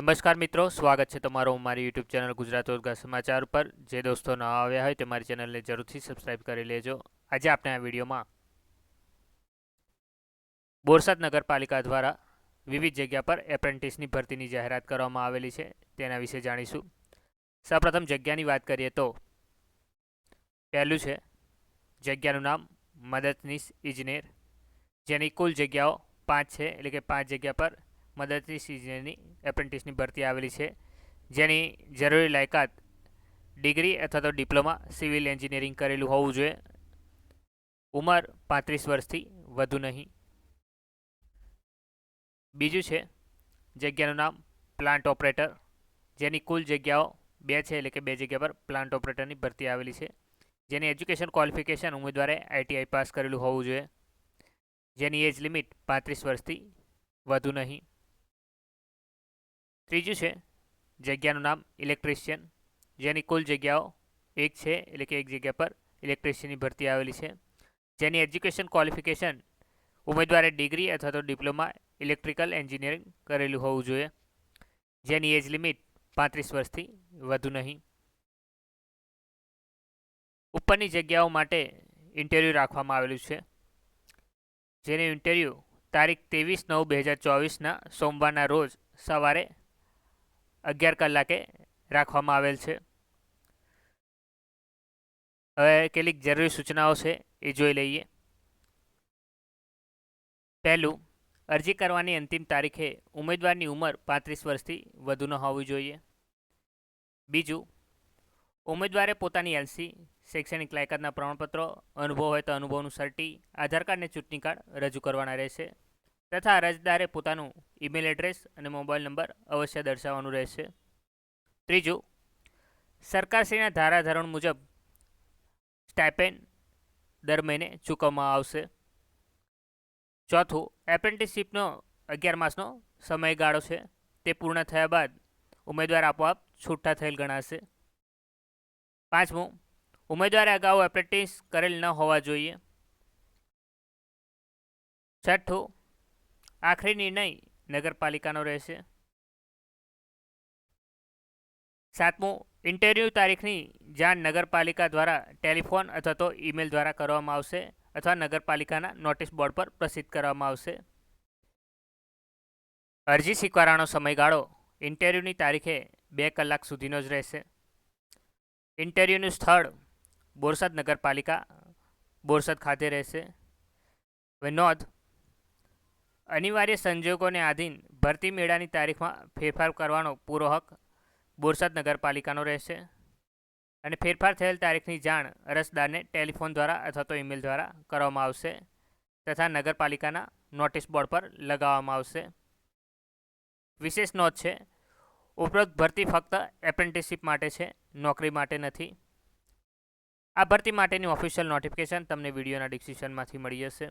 નમસ્કાર મિત્રો, સ્વાગત છે તમારું મારી યુટ્યુબ ચેનલ ગુજરાત રોજગાર સમાચાર પર. જે દોસ્તો ન આવ્યા હોય તે મારી ચેનલને જરૂરથી સબસ્ક્રાઇબ કરી લેજો. આજે આપણે આ વિડીયોમાં બોરસદ નગરપાલિકા દ્વારા વિવિધ જગ્યા પર એપ્રેન્ટિસની ભરતીની જાહેરાત કરવામાં આવેલી છે. તેના વિશે જાણીશું. સૌપ્રથમ જગ્યાની વાત કરીએ તો પહેલું છે જગ્યાનું નામ મદદનીશ ઇજનેર, જેની કુલ જગ્યાઓ પાંચ છે, એટલે કે પાંચ જગ્યા પર મદદનીશ સિઝનની એપ્રેન્ટિસની ભરતી આવેલી છે. જેની જરૂરી લાયકાત ડિગ્રી અથવા તો ડિપ્લોમા સિવિલ એન્જિનિયરિંગ કરેલું હોવું જોઈએ. ઉંમર પાંત્રીસ વર્ષથી વધુ નહીં. બીજું છે, જગ્યાનું નામ પ્લાન્ટ ઓપરેટર જેની કુલ જગ્યાઓ બે છે, એટલે કે બે જગ્યા પર પ્લાન્ટ ઓપરેટરની ભરતી આવેલી છે. જેની એજ્યુકેશન ક્વોલિફિકેશન ઉમેદવારે આઈટીઆઈ પાસ કરેલું હોવું જોઈએ. જેની એજ લિમિટ પાંત્રીસ વર્ષથી વધુ નહીં. ત્રીજું છે, જગ્યાનું નામ ઇલેક્ટ્રિશિયન જેની કુલ જગ્યાઓ એક છે, એટલે કે એક જગ્યા પર ઇલેક્ટ્રિશિયનની ભરતી આવેલી છે. જેની એજ્યુકેશન ક્વોલિફિકેશન ઉમેદવારે ડિગ્રી અથવા તો ડિપ્લોમા ઇલેક્ટ્રિકલ એન્જિનિયરિંગ કરેલું હોવું જોઈએ. જેની એજ લિમિટ પાંત્રીસ વર્ષથી વધુ નહીં. ઉપરની જગ્યાઓ માટે ઇન્ટરવ્યૂ રાખવામાં આવેલું છે. જેનું ઇન્ટરવ્યૂ તારીખ ત્રેવીસ નવ બે હજાર ચોવીસના સોમવારના રોજ સવારે અગિયાર કલાકે રાખવામાં આવેલ છે. હવે કેટલીક જરૂરી સૂચનાઓ છે એ જોઈ લઈએ. પહેલું, અરજી કરવાની અંતિમ તારીખે ઉમેદવારની ઉંમર પાંત્રીસ વર્ષથી વધુ ન હોવી જોઈએ. બીજું, ઉમેદવારે પોતાની એલસી શૈક્ષણિક લાયકાતના પ્રમાણપત્રો, અનુભવ હોય તો અનુભવનું સર્ટી, આધાર કાર્ડ અને ચૂંટણી કાર્ડ રજૂ કરવાના રહેશે. તથા અરજદારે પોતાનું ઈમેલ એડ્રેસ અને મોબાઈલ નંબર અવશ્ય દર્શાવવાનું રહેશે. ત્રીજું, સરકારશ્રીના ધારાધોરણ મુજબ સ્ટાઇપેન્ડ દર મહિને ચૂકવવામાં આવશે. ચોથું એપ્રેન્ટિસશીપનો અગિયાર માસનો સમયગાળો છે. તે પૂર્ણ થયા બાદ ઉમેદવાર આપોઆપ છૂટા થયેલ ગણાશે. પાંચમું, ઉમેદવારે અગાઉ એપ્રેન્ટિસ કરેલ ન હોવા જોઈએ. છઠ્ઠું આખરી નિર્ણય નગરપાલિકાનો રહેશે. સાતમું, ઇન્ટરવ્યૂ તારીખની જાણ નગરપાલિકા દ્વારા ટેલિફોન અથવા તો ઈમેલ દ્વારા કરવામાં આવશે અથવા નગરપાલિકાના નોટિસ બોર્ડ પર પ્રસિદ્ધ કરવામાં આવશે. અરજી સ્વીકારવાનો સમયગાળો, ઇન્ટરવ્યૂની તારીખે બે કલાક સુધીનો જ રહેશે. ઇન્ટરવ્યૂનું સ્થળ, બોરસદ નગરપાલિકા, બોરસદ ખાતે રહેશે. હવે નોંધ અનિવાર્ય સંજોગોને આધીન ભરતી મેળાની તારીખમાં ફેરફાર કરવાનો પૂરો હક બોરસદ નગરપાલિકાનો રહેશે. અને ફેરફાર થયેલ તારીખની જાણ અરજદારને ટેલિફોન દ્વારા અથવા તો ઈમેલ દ્વારા કરવામાં આવશે તથા નગરપાલિકાના નોટિસ બોર્ડ પર લગાવવામાં આવશે. વિશેષ નોંધ છે, ઉપરોક્ત ભરતી ફક્ત એપ્રેન્ટિસશીપ માટે છે, નોકરી માટે નથી. આ ભરતી માટેની ઓફિશિયલ નોટિફિકેશન તમને વિડીયોના ડિસ્ક્રિપ્શનમાંથી મળી જશે.